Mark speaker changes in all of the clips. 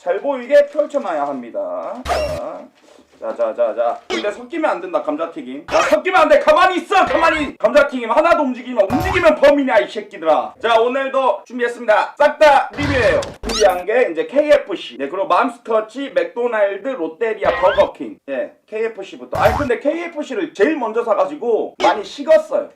Speaker 1: 잘 보이게 펼쳐놔야 합니다. 자. 자, 자, 자, 자. 근데 섞이면 안 된다, 감자튀김. 야, 섞이면 안 돼! 가만히 있어! 가만히! 감자튀김 하나도 움직이면, 움직이면 범인이야, 이 새끼들아. 자, 오늘도 준비했습니다. 싹 다 리뷰예요. 준비한 게 이제 KFC. 네, 그리고 맘스터치, 맥도날드, 롯데리아, 버거킹. 예, KFC부터. 아니, 근데 KFC를 제일 먼저 사가지고 많이 식었어요.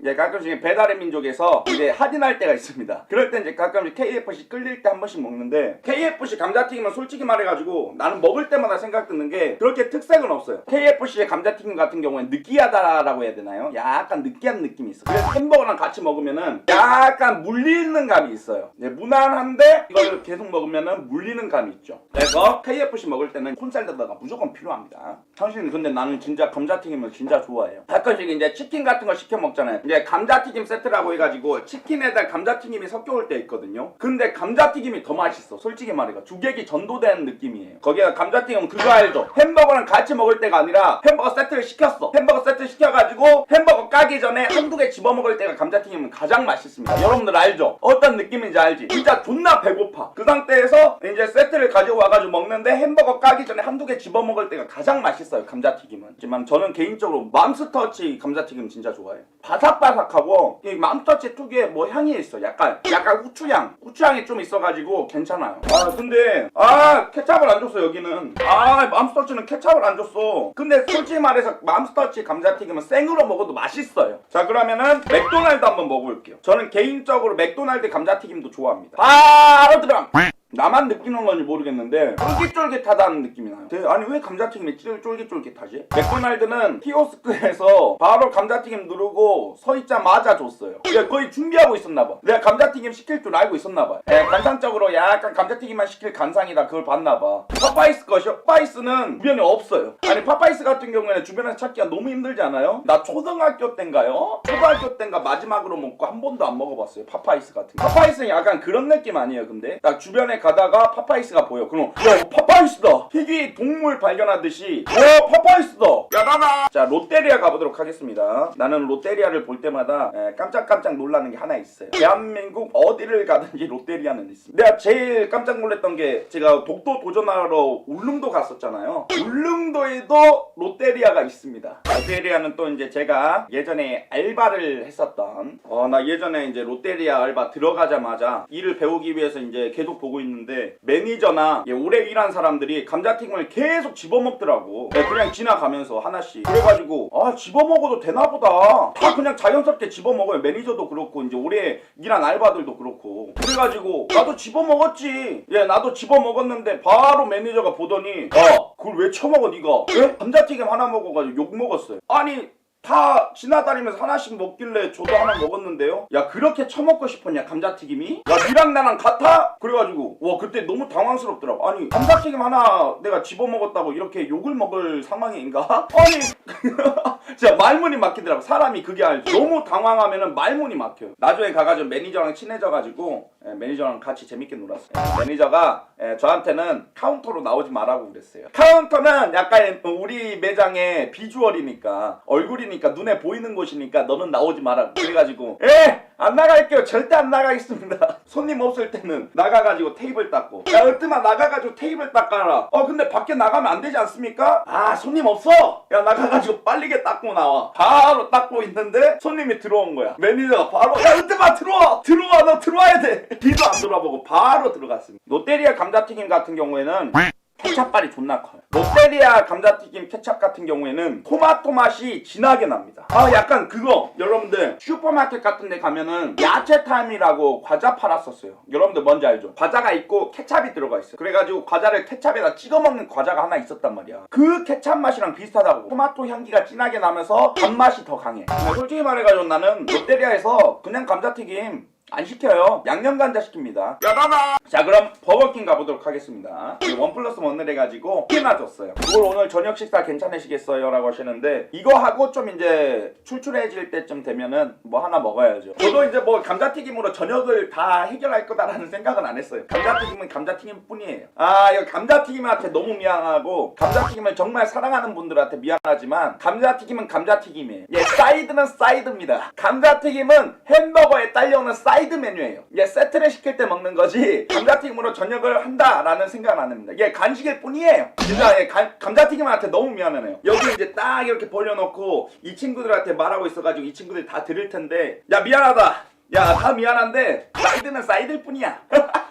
Speaker 1: 이제 가끔씩 배달의 민족에서 이제 할인할 때가 있습니다. 그럴 때 이제 가끔씩 KFC 끌릴 때 한 번씩 먹는데 KFC 감자튀김은 솔직히 말해가지고 나는 먹을 때마다 생각 드는 게 그렇게 특색은 없어요. KFC의 감자튀김 같은 경우엔 느끼하다라고 해야 되나요? 약간 느끼한 느낌이 있어. 그래서 햄버거랑 같이 먹으면은 약간 물리는 감이 있어요. 네, 무난한데 이걸 계속 먹으면은 물리는 감이 있죠. 그래서 KFC 먹을 때는 콘샐러드가 무조건 필요합니다. 당신은 근데 나는 진짜 감자튀김을 진짜 좋아해요. 가끔씩 이제 치킨 같은 거 시켜 먹잖아요. 이제 감자튀김 세트라고 해가지고 치킨에다 감자튀김이 섞여 올 때 있거든요. 근데 감자튀김이 더 맛있어. 솔직히 말해가 주객이 전도된 느낌이에요. 거기다 감자튀김은 그거 알죠? 햄버거랑 같이 먹을 때가 아니라 햄버거 세트를 시켰어. 햄버거 세트 시켜가지고 햄버거 까기 전에 한두 개 집어 먹을 때가 감자튀김은 가장 맛있습니다. 여러분들 알죠? 어떤 느낌인지 알지? 진짜 존나 배고파. 그 상태에서 이제 세트를 가지고 와가지고 먹는데 햄버거 까기 전에 한두 개 집어 먹을 때가 가장 맛있어요. 감자튀김은. 하지만 저는 개인적으로 맘스터치 감자튀김 진짜 좋아해요. 바삭 바삭하고 이 맘스터치 특유의 뭐 향이 있어. 약간 약간 후추향. 후추향이 좀 있어가지고 괜찮아요. 아 근데 아 케찹을 안 줬어 여기는. 아 맘스터치는 케찹을 안 줬어. 근데 솔직히 말해서 맘스터치 감자튀김은 생으로 먹어도 맛있어요. 자 그러면은 맥도날드 한번 먹어볼게요. 저는 개인적으로 맥도날드 감자튀김도 좋아합니다. 바로 들어. 나만 느끼는 건지 모르겠는데 쫄깃쫄깃하다는 느낌이 나요. 대- 아니 왜 감자튀김이 쫄- 쫄깃쫄깃하지? 맥도날드는 키오스크에서 바로 감자튀김 누르고 서 있자마자 줬어요. 내가 거의 준비하고 있었나 봐. 내가 감자튀김 시킬 줄 알고 있었나 봐. 예, 관상적으로 약간 감자튀김만 시킬 간상이다 그걸 봤나 봐. 파파이스 것이요? 파파이스는 주변에 없어요. 아니 파파이스 같은 경우에는 주변에서 찾기가 너무 힘들지 않아요? 나 초등학교 때인가요? 초등학교 때인가 마지막으로 먹고 한 번도 안 먹어봤어요. 파파이스 같은 거. 파파이스는 약간 그런 느낌 아니에요 근데? 딱 주변에 가다가 파파이스가 보여. 그럼 야 파파이스다. 희귀 동물 발견하듯이 와 파파이스다. 야 나나. 자 롯데리아 가보도록 하겠습니다. 나는 롯데리아를 볼 때마다 에, 깜짝깜짝 놀라는 게 하나 있어요. 대한민국 어디를 가든지 롯데리아는 있습니다. 내가 제일 깜짝 놀랐던 게 제가 독도 도전하러 울릉도 갔었잖아요. 울릉도에도 롯데리아가 있습니다. 롯데리아는 또 이제 제가 예전에 알바를 했었던 어 나 예전에 이제 롯데리아 알바 들어가자마자 일을 배우기 위해서 이제 계속 보고 있는 데 매니저나 예, 오래 일한 사람들이 감자튀김을 계속 집어먹더라고. 네, 그냥 지나가면서 하나씩. 그래가지고 아 집어먹어도 되나보다. 다 그냥 자연스럽게 집어먹어요. 매니저도 그렇고 이제 오래 일한 알바들도 그렇고. 그래가지고 나도 집어먹었지. 예 나도 집어먹었는데 바로 매니저가 보더니 야 그걸 왜 처먹어 니가? 왜? 감자튀김 하나 먹어가지고 욕 먹었어요. 아니 다 지나다니면서 하나씩 먹길래 저도 하나 먹었는데요. 야 그렇게 처먹고 싶었냐 감자튀김이? 야 니랑 나랑 같아? 그래가지고 와 그때 너무 당황스럽더라고. 아니 감자튀김 하나 내가 집어먹었다고 이렇게 욕을 먹을 상황인가? 아니 진짜 말문이 막히더라고. 사람이 그게 알죠. 너무 당황하면은 말문이 막혀요. 나중에 가가지고 매니저랑 친해져가지고 예, 매니저랑 같이 재밌게 놀았어요. 예, 매니저가 예, 저한테는 카운터로 나오지 말라고 그랬어요. 카운터는 약간 우리 매장의 비주얼이니까 얼굴이 니까 눈에 보이는 곳이니까 너는 나오지 마라. 그래가지고 예! 안 나갈게요. 절대 안 나가겠습니다. 손님 없을 때는 나가가지고 테이블 닦고 야 으뜸아 나가가지고 테이블 닦아라. 어 근데 밖에 나가면 안 되지 않습니까? 아 손님 없어. 야 나가가지고 빨리게 닦고 나와. 바로 닦고 있는데 손님이 들어온 거야. 매니저가 바로 야 으뜸아 들어와 들어와 너 들어와야 돼. 뒤도 안 돌아보고 바로 들어갔습니다. 롯데리아 감자튀김 같은 경우에는 케찹발이 존나 커요. 롯데리아 감자튀김 케찹 같은 경우에는 토마토 맛이 진하게 납니다. 아 약간 그거 여러분들 슈퍼마켓 같은 데 가면은 야채타임이라고 과자 팔았었어요. 여러분들 뭔지 알죠? 과자가 있고 케찹이 들어가 있어요. 그래가지고 과자를 케찹에다 찍어 먹는 과자가 하나 있었단 말이야. 그 케찹 맛이랑 비슷하다고. 토마토 향기가 진하게 나면서 단맛이 더 강해. 근데 솔직히 말해가지고 나는 롯데리아에서 그냥 감자튀김 안 시켜요. 양념 감자 시킵니다. 야다다. 자 그럼 버거킹 가보도록 하겠습니다. 이원 플러스 원을 해가지고 피나 줬어요. 이걸 오늘 저녁 식사 괜찮으시겠어요?라고 하시는데 이거 하고 좀 이제 출출해질 때쯤 되면은 뭐 하나 먹어야죠. 저도 이제 뭐 감자튀김으로 저녁을 다 해결할 거다라는 생각은 안 했어요. 감자튀김은 감자튀김 뿐이에요. 아 이거 감자튀김한테 너무 미안하고 감자튀김을 정말 사랑하는 분들한테 미안하지만 감자튀김은 감자튀김이에요. 예 사이드는 사이드입니다. 감자튀김은 햄버거에 딸려오는 사이드. 사이드 메뉴예요. 이게 세트를 시킬 때 먹는 거지 감자튀김으로 저녁을 한다라는 생각은 안 합니다. 이게 간식일 뿐이에요. 진짜 예, 감- 감자튀김한테 너무 미안해요. 여기 이제 딱 이렇게 벌려놓고 이 친구들한테 말하고 있어가지고 이 친구들이 다 들을 텐데 야 미안하다. 야 다 미안한데 사이드는 사이드일 뿐이야.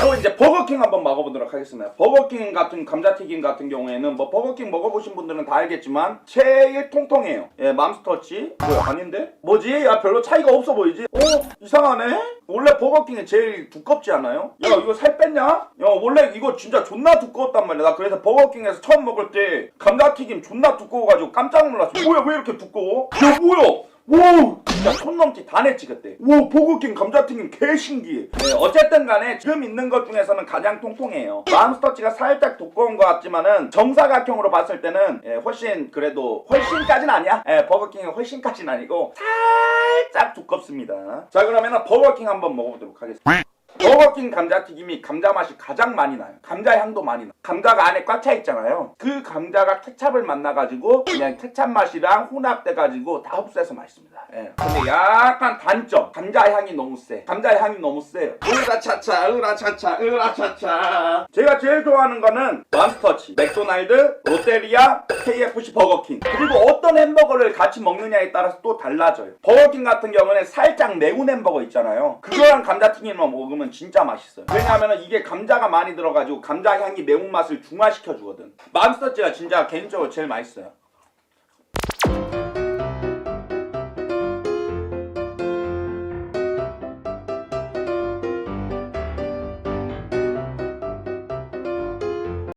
Speaker 1: 바로 이제 버거킹 한번 먹어보도록 하겠습니다. 버거킹 같은 감자튀김 같은 경우에는 뭐 버거킹 먹어보신 분들은 다 알겠지만 제일 통통해요. 예, 맘스터치. 뭐야 아닌데? 뭐지? 야 별로 차이가 없어 보이지? 어 이상하네. 원래 버거킹이 제일 두껍지 않아요? 야 이거 살 뺐냐? 야 원래 이거 진짜 존나 두꺼웠단 말이야. 나 그래서 버거킹에서 처음 먹을 때 감자튀김 존나 두꺼워가지고 깜짝 놀랐어. 뭐야 왜 이렇게 두꺼워? 야 뭐야? 와 진짜 촌 넘지 다 냈지 그때. 와 버거킹 감자튀김 개 신기해. 네, 어쨌든 간에 지금 있는 것 중에서는 가장 통통해요. 맘스터치가 살짝 두꺼운 것 같지만은 정사각형으로 봤을 때는 예, 훨씬 그래도 훨씬까진 아니야. 예, 버거킹이 훨씬까진 아니고 살짝 두껍습니다. 자 그러면은 버거킹 한번 먹어보도록 하겠습니다 버거킹 감자튀김이 감자 맛이 가장 많이 나요. 감자 향도 많이 나. 감자가 안에 꽉 차 있잖아요. 그 감자가 케찹을 만나가지고 그냥 케찹 맛이랑 혼합돼가지고 다 흡수해서 맛있습니다. 예. 근데 약간 단점. 감자 향이 너무 세. 감자 향이 너무 세요. 으라차차, 으라차차, 으라차차. 제가 제일 좋아하는 거는 맘스터치, 맥도날드, 롯데리아, KFC 버거킹. 그리고 어떤 햄버거를 같이 먹느냐에 따라서 또 달라져요. 버거킹 같은 경우는 살짝 매운 햄버거 있잖아요. 그거랑 감자튀김만 먹으면 진짜 맛있어요. 왜냐하면 이게 감자가 많이 들어가지고 감자 향이 매운맛을 중화시켜 주거든. 맘스터치가 진짜 개인적으로 제일 맛있어요.